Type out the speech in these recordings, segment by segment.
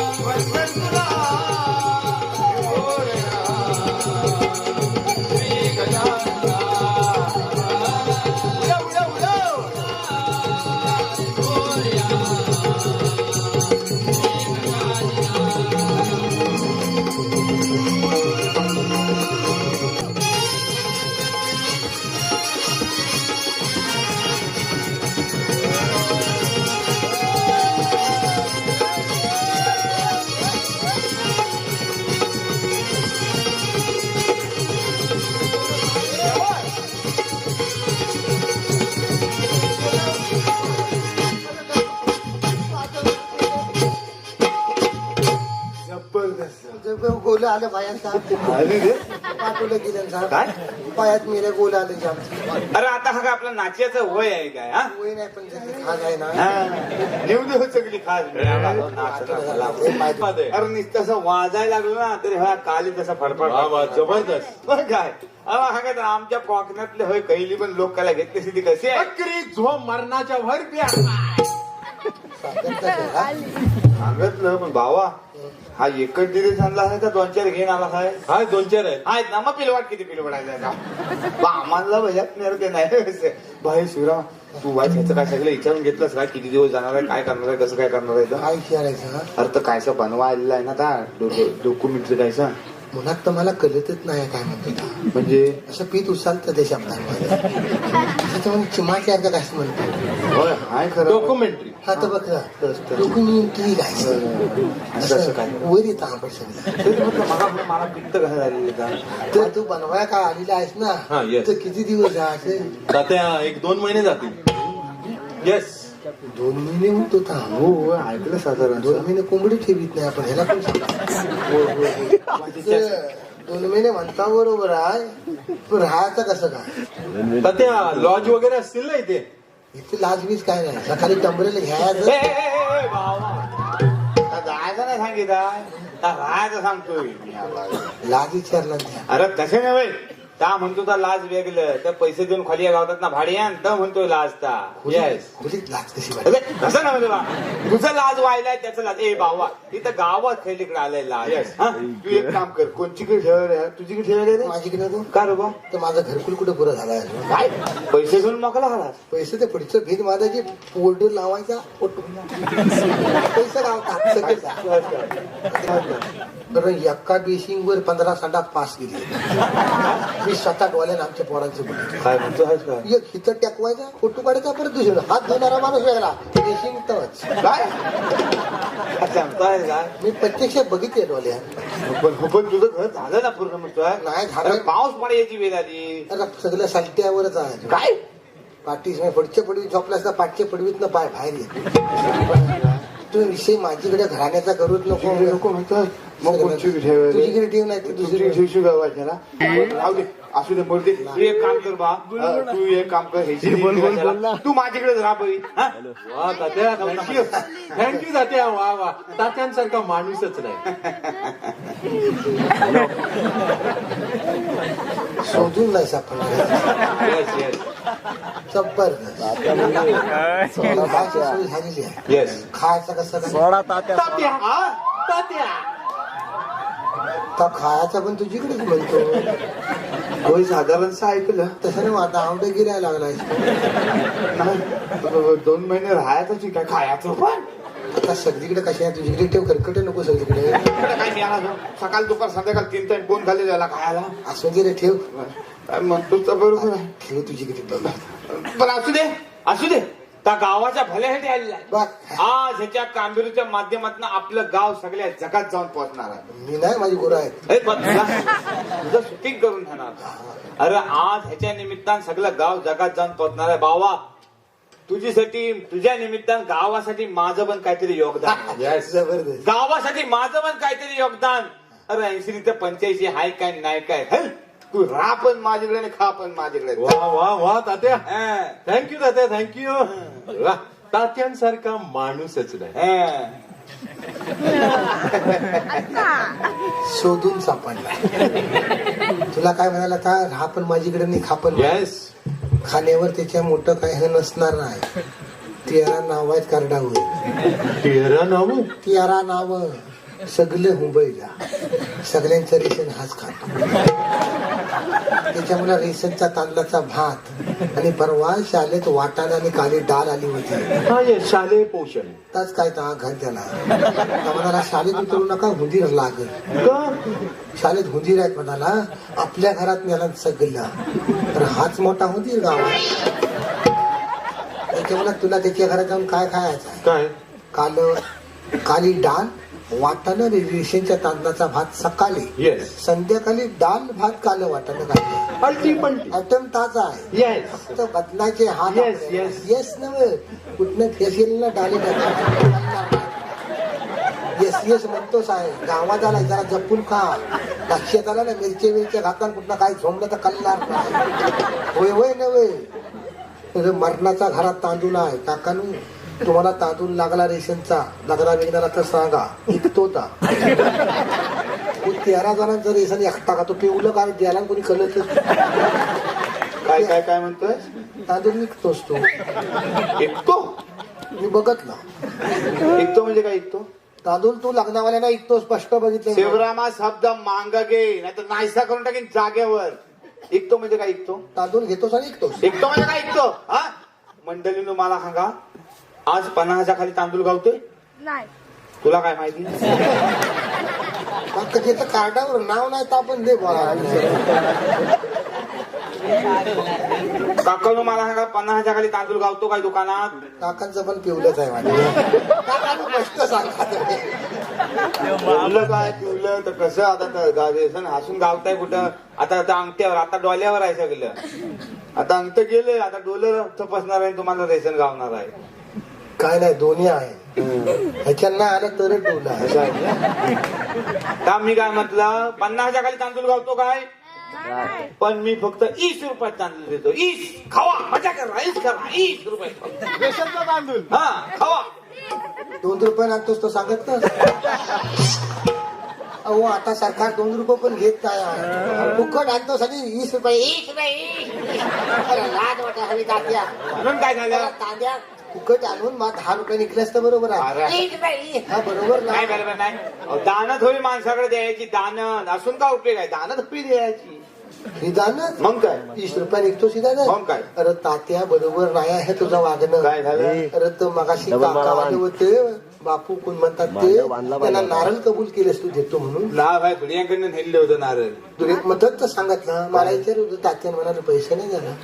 जबरदस्त गोल आलं रे पाठवलं गेलं काय? साहेब पायात मेरे गोल आलं जाम अरे आता हा काय आपलं नाच्याचं वय आहे काय हा? वय नाही पण त्याची खाज आहे ना. हा. नेऊ दे हो सगळी खास हो. अरे नुसतं असं वाजायला लागलो ना तरी हा काली तसा फडफड वा वा जबरदस्त. बरं काय. अहो हा काय तर आमच्या कोकणातले होय कैली पण लोक त्याला घेतली ती कशी आहे? अकरी झोम मरणाच्या वर प्या सांगितलं पण भावा हा एकच दिली सांगला आहे का दोन चार घेऊन आला आहे? हाय दोन चार आहेत. आहेत ना मग पिलवाट किती पिलवडायचा का आम्हाला भैयात नाही रे ते नाही. भाई शिवराम तू वाईट ह्याचं काय सगळं विचारून घेतलंस का? किती दिवस जाणार आहे? काय करणार आहे? कसं काय करणार आहे? तर? काय विचारायचं? हा? अरे तर कायचं बनवा आलेलं आहे ना आता डॉक्युमेंटचं कायचं मुलात तर मला कळतच नाही काय म्हणतो म्हणजे? असं पीत उचलतं ते शब्दांमध्ये. त्याच्यामध्ये चिमाच्या अर्थ काय म्हणतो होय हाय खरं. डॉक्युमेंटरी हा तर बघ डॉक्युमेंटरी काय आणि कसं काय? वर येतं आपण सगळं तरी म्हटलं मला मला पित्त कसं झालेलं का? तर तू बनवाय का आलेला आहेस ना. तर किती दिवस जायचे तात्या एक दोन महिने जातील. येस दोन महिने म्हणतो था हो हो ऐकलं साधारण. दोन महिने कोंबडी ठेवीत नाही आपण ह्याला पण दोन महिने म्हणता बरोबर आहे पण राहायचं कसं काय? तात्या लॉज वगैरे असतील ना इथे? इथे लाजबीज काय नाही. सकाळी टंबरेला घ्यायचं. जायचं नाही सांगितलं. आता राहायचं सांगतोय. लाज विचारला त्या अरे तसे नव्हे. त्या म्हणतो तर लाज वेगळं. त्या पैसे देऊन खाली गावतात ना भाडियान तर म्हणतोय लाज ता. येस खोलीत लाज कशी वाटते? अरे, कसं नव्हे तुला तुझं लाज व्हायलाय त्याचं लाज. ए बाबा इथं गावात खेळलीकडे आलाय लाज. Yes. हा? तू एक काम कर कोणचीकडे ठेवायला तुझीकडे ठेवायला रे माझीकडे तू का रे बा? तर माझं घरकुल कुठे पुरं झालाय काय? पैसे घेऊन मोकला आलास पैसे ते पुढचं भीत माझ्याची पोल्डर लावायचा पैसे लावतात कारण एका बेसिंग वर पंधरा संडास पास गेले. मी स्वतः डोळ्याने आमच्या पोरांचं काय म्हणतो आहेस का? एक हिथं टेकवायचा फोटो काढायचा परत दुसरं. हात धुणारा माणूस वेगळा. बेसिंग तवच काय? सांगताय मी प्रत्यक्ष बघितले डोळ्या. पण पण तुझं घर झालं ना पूर्ण म्हणतोय नाही झालं. अरे पाऊस पडायची वेळ आली. आता सगळं सालट्यावरच आहे. काय? पाठीस पुढच्या पडवीत झोपलास तर पाठच्या पडवीत पाय बाहेर येत. तू विषय माझीकडे घराण्याचा करूच नको. नको म्हणतोय मग कोणची ठेवायला तुझीकडे ठेव नाही दुसरी ठेवशी गावाच्याला राहू दे. असू दे बोलते तू एक काम कर बा अं, तू एक काम कर हे तू माझ्याकडे राहा बाई. हा? वा तात्या थँक्यू थँक्यू तात्या. वा वा. तात्यांसारखा माणूसच नाही. शोधून नाही सापडणार येस येस जबरदस्त. खायची सोय झालेली आहे. येस खायचं कसं काय? तात्या हा? तात्या. तर खायचा पण तुझीकडेच म्हणतो होय साधारणच ऐकलं? तसं नाही आता आवडे गिरायला लागलाय. नाही दोन महिने राहायचं काय खायचं पण? आता सगळीकडे कशा आहे तुझीकडे ठेव करकट नको सगळीकडे. इकडे काय जो? सकाळ दुपार संध्याकाळ तीन टाइम कोण खाली जायला खायला? असं गिरे ठेव. काय म्हणतो तर बरोबर आहे. ठेव तुझीकडे बघ. पण असू दे असू दे. त्या गावाच्या भल्यासाठी आलेला आहे. बघ आज ह्याच्या कामगिरीच्या माध्यमातून आपलं गाव सगळ्या जगात जाऊन पोहोचणार आहे. मी नाही माझी गुरु हे तुला तुझं शूटिंग करून ठेवणार अरे आज ह्याच्या निमित्तानं सगळं गाव जगात जाऊन पोहोचणार आहे. बाबा तुझीसाठी तुझ्या निमित्तानं गावासाठी माझं पण काहीतरी योगदान जबरदस्त. गावासाठी माझं पण काहीतरी योगदान. अरे ऐंशी ते पंच्याऐंशी हाय काय नाही काय तू राहा पण माझ्याकडे आणि खा पण माझ्याकडे. वा वा वा तात्या. हा, थँक्यू तात्या थँक्यू वा तात्यांसारखा माणूसच नाही. हा. शोधून सापडला. तुला काय म्हणाला आता राहा पण माझीकडे नाही खा पण येस खाण्यावर त्याच्या मोठं काय हे नसणार नाही. तेरा नाव आहेत कार्डावर. तेरा नाव? तेरा नाव. सगळे मुंबईला सगळ्यांचं रेशन हाच खातो. त्याच्यामुळे रेशनचा तांदळाचा भात आणि परवा शाळेत वाटाणा आणि काली डाळ आली होती. हा ये शालेय पोषण. त्याच काय तर घर त्याला म्हणाला शाळेत उतरू नका हुंदीर लागल. शाळेत हुंदीर आहेत म्हणाला आपल्या घरात नेला सगळा. तर हाच मोठा हुंदीर गावात त्याच्यामुळे तुला त्याच्या घरात जाऊन काय खायचं काय? काल काली डाळ वाटाणं रेशनच्या तांदळाचा भात सकाळी. संध्याकाळी डाळ भात काल वाटाणं घातलं. अल्टी पलटी आयटम ताजा आहे. येस फक्त बदलायचे हात Yes, yes. येस नव कुठनं फेसेल ना डाली येस येस म्हणतोच आहे गावात आला जरा जपून खा. लक्षात आला ना मिरची मिरच्या घाताना कुठनं काय झोंबलं तर कल्लार नाही होय होय नव्हे. मरणाचा घरात तांदूळ आहे काकानू तुम्हाला तांदूळ लागला रेशनचा लग्ना वेगळा तर सांगा विकतो ता तेरा जणांचं रेशन एकटा का तो पिवलं काय द्यायला कोणी कळत काय काय काय म्हणतोय? तांदूळ विकतोस तू. ऐकतो मी बघत ना ऐकतो म्हणजे काय ऐकतो तांदूळ तू लग्नावाल्यांना ऐकतो स्पष्ट बघितलं शिवरामा शब्द मांग घे नाही तर नाहीसा करून टाकेन जागेवर. ऐकतो म्हणजे काय ऐकतो तांदूळ घेतोस आणि ऐकतोस ऐकतो म्हणजे काय ऐकतो हा? मंडळीनं मला सांगा आज पन्नासच्या खाली तांदूळ गावतोय? नाही. तुला काय माहिती? त्याचं कार्डावर नाव नाही तर आपण दे बोला काकानं मला सांगा पन्नासच्या खाली तांदूळ गावतो काय दुकानात? काकांचं पण पिवलंच आहे माझ्या. काकांनी स्पष्ट सांगा पिवलं काय पिवलं? तर कसं आता तर गा- व्यसन हसून गावताय कुठं? आता आता अंगठ्यावर आता डोल्यावर आहे सगळं. आता अंगठ गेले आता डोलं तपासणार आहे तुम्हाला रेशन गावणार आहे. काय नाही दोन्ही आहे. ह्याच्यानं आलं तरच डोलं मी काय म्हटलं पन्नासच्या खाली तांदूळ गावतो काय? पण मी फक्त ईस रुपयात तांदूळ देतो. ईस खावा मजा करा ईस करा ईस रुपये. रेशनचा तांदूळ. हा खावा. दोन रुपये आणतोस तो सांगत ना अहो आता सरकार दोन रुपये पण घेत नाही फुकट आणतोस आणि वीस रुपये वीस रुपये लाज वाटा हवी तात्या. म्हणून काय झालं? तांद्या फुकट आणून मग दहा रुपये निघलेस तर बरोबर अरे. आहे. हा बरोबर नाही ना बरोबर नाही. अहो, दानं थोडी माणसाकडे द्यायची दानं. असून का उपयोग आहे? दानं थोडी द्यायची. निदानच मग काय? वीस रुपये निघतो सीधा ना मग काय? अरे तात्या बरोबर नाही आहे तुझं वागणं. काय झालं? अरे तर मगाशी काका आले होते. बापू कोण म्हणतात ते? त्यांना नारळ कबूल केलेस तू देतो म्हणून. ना भाई दुनियाकडनं नेले होतं नारळ. तुला एक मदत तर सांगत ना मला विचारू होतं तात्याने म्हणाले पैसे नाही द्याला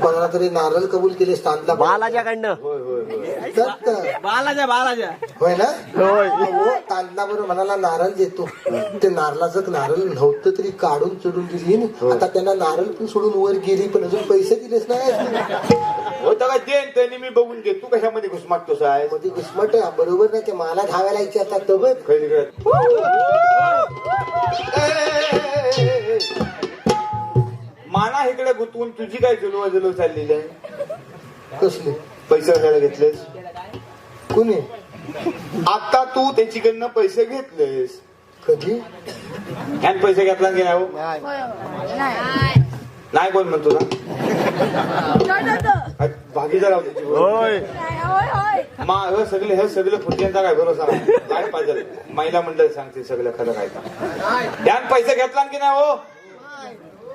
कोणाला तरी नारळ कबूल केलेस तांदला बालाच्याकडनं होय होय होय. दत्त. बालाच्या बालाच्या होय ना? हो तांदला बरोबर म्हणाला नारळ देतो. ते नारळाचं नारळ नव्हतं तरी काढून चढून दिली. न. आता त्यांना नारळ पण सोडून वर गेली पण अजून पैसे दिलेस नाही. होतं का देन त्यांनी मी बघून घे. तू कशामध्ये घुसमाटतो साहेबमध्ये घुसमट आहे. बरोबर नाही ते मला धावायला तर बघ. खैली गळत. माना इकडे गुंतवून तुझी काय जुलवा जुलव चाललेली आहे? कसले? पैसे कशाला घेतलेस? कुणी? आता तू त्याच्याकडनं पैसे घेतलेस. कधी? ह्यान पैसे घेतला की नाही हो? नाही. नाही. कोण म्हणतो ना. भागीदार आहोत त्याची. होय. मा हे सगळे हे सगळे फुटल्यांचा काय भरोसा नाही. काय पाहिजे. महिला मंडळ सांगते सगळं खरं काय का ध्यान पैसे घेतला की नाही हो?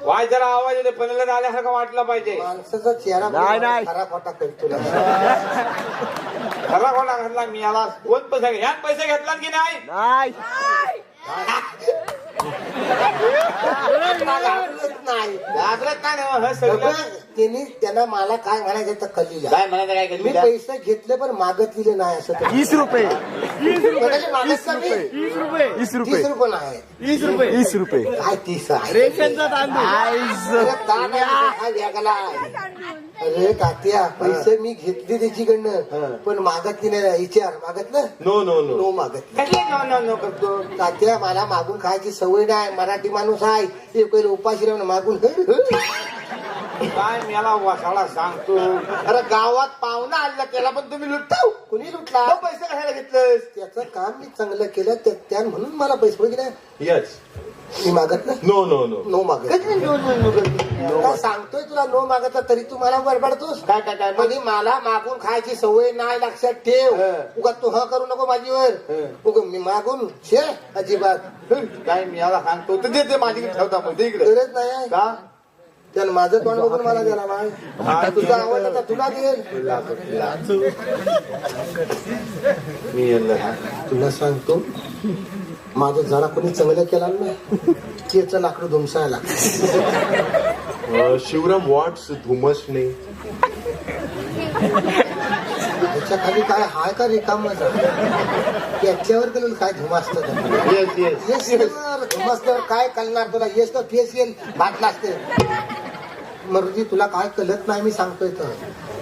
वाय जरा आवाज येते पनला आल्यासारखं वाटलं पाहिजे. माणसाचा चेहरा नाही, नाही. खरा खोटा करतो तुला? खरा कोणा घातला मी आला कोण पैसे ह्यान पैसे घेतला की नाही? नाही. नाही बघ, त्यांनी त्यांना मला काय म्हणायचं तर कलीला काय म्हणायचं काय मी पैसे घेतले पण मागतलेले नाही असं. वीस रुपये. मागत मी? वीस रुपये. वीस रुपये. तीस रुपये नाही. वीस रुपये. वीस रुपये. काय तीस आहे? रेशनचा तांदूळ अरे हा आहे. अरे तात्या पैसे मी घेतले त्याच्याकडनं. पण मागत नाही विचार मागतलं नो? No no no. मागत कधी नो नो नो करतो? तात्या मला मागून खायची सवय नाही. मराठी माणूस आहे. एक वेळ उपाशी राहून मागून काय मला वसाळा सांगतो? अरे गावात पाहुणा आला त्याला पण तुम्ही लुटताव. कुणी लुटला? पैसे कशाला घेतलेस त्याचं काम मी चांगलं केलं त्या त्या- म्हणून मला पैसे बघितले यस मी मागत नाही? नो नो नो नो मागत. काय सांगतोय तुला नो मागत तरी तू मला बडबडतोस काय काय काय? म्हणजे मला मागून खायची सवय नाही लक्षात ठेव. हं. उगा तू ह करू नको माझीवर. हं. उगा मी मागून शे अजिबात. काय मी याला सांगतो. तर ते माझी ठेवता मग ते इकडे. गरज नाही आहे. का? त्यानं माझं तोंड बघून मला गेला बाय तुझा आवडला तर तुला देईल. मी यांना तुला सांगतो माझं जरा कोणी चांगलं केलं नाही त्याचं लाकडं धुमसायला शिवराम वॉट्स धुमसने त्याच्याखाली काय हाय का रिकाम त्याच्यावर गेलं काय धुमासत येस येस येस धुमासल्यावर काय कळणार तुला? येस तर फेस येईल भाटला असते मरुदी तुला काय कळत नाही मी सांगतोय तर.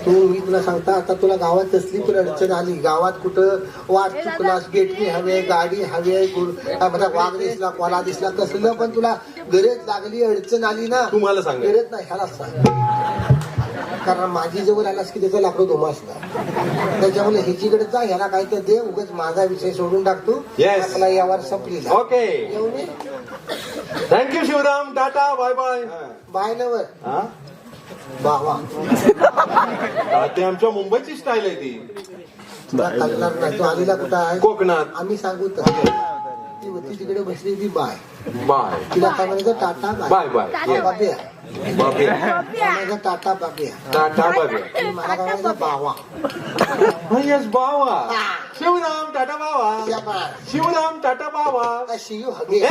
तू मी तुला सांगता आता तुला गावात कसली तुला अडचण आली गावात कुठं वाट चुकलास गेटनी हवे गाडी हवे वाघ दिसला कोला दिसला कसलं पण तुला गरज लागली अडचण आली ना तू मला सांग. गरज नाही ह्याला सांग. कारण माझी जवळ आलास की त्याचा लाकडं धुमासला त्याच्यामुळे ह्याचीकडे जा ह्याला काय तर दे उगाच माझा विषय सोडून टाकतो. आपला यावर संपली okay. Thank you Shivram tata bye bye bye नवर हा बावा ते आमच्या मुंबईची स्टाईल आहे ती. तुला कळणार नाही. तू आलेला कुठं आहे? कोकणात. आम्ही सांगू तर. ती होती तिकडे बसली ती बाय. बाय. तिला काय म्हणायचं? Tata bye. Bye bye. बाबे. म्हणायचं? टाटा बाब्या टाटा बाबे. मला काय म्हणायचं बावा यस बावा शिवराम टाटा बावा बाय. शिवराम टाटा बावा शियू हगे